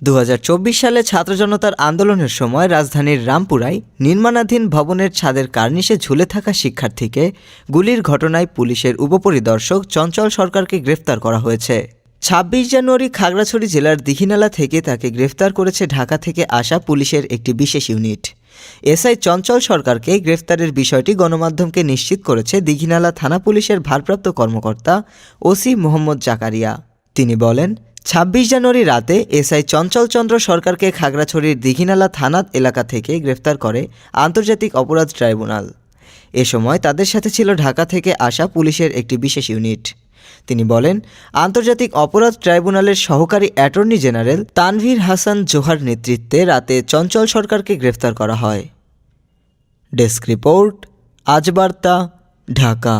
দু হাজার চব্বিশ সালে ছাত্র জনতার আন্দোলনের সময় রাজধানীর রামপুরায় নির্মাণাধীন ভবনের ছাদের কার্নিশে ঝুলে থাকা শিক্ষার্থীকে গুলির ঘটনায় পুলিশের উপপরিদর্শক চঞ্চল সরকারকে গ্রেফতার করা হয়েছে। ছাব্বিশ জানুয়ারি খাগড়াছড়ি জেলার দিঘিনালা থেকে তাকে গ্রেফতার করেছে ঢাকা থেকে আসা পুলিশের একটি বিশেষ ইউনিট। এসআই চঞ্চল সরকারকে গ্রেফতারের বিষয়টি গণমাধ্যমকে নিশ্চিত করেছে দিঘিনালা থানা পুলিশের ভারপ্রাপ্ত কর্মকর্তা ওসি মোহাম্মদ জাকারিয়া। তিনি বলেন ছাব্বিশ জানুয়ারি রাতে এসআই চঞ্চল চন্দ্র সরকারকে খাগড়াছড়ির দিঘিনালা থানা এলাকা থেকে গ্রেফতার করে আন্তর্জাতিক অপরাধ ট্রাইব্যুনাল। এ সময় তাদের সাথে ছিল ঢাকা থেকে আসা পুলিশের একটি বিশেষ ইউনিট। তিনি বলেন, আন্তর্জাতিক অপরাধ ট্রাইব্যুনালের সহকারী অ্যাটর্নি জেনারেল তানভীর হাসান জোহার নেতৃত্বে রাতে চঞ্চল সরকারকে গ্রেফতার করা হয়। ডেস্ক রিপোর্ট, আজ বার্তা, ঢাকা।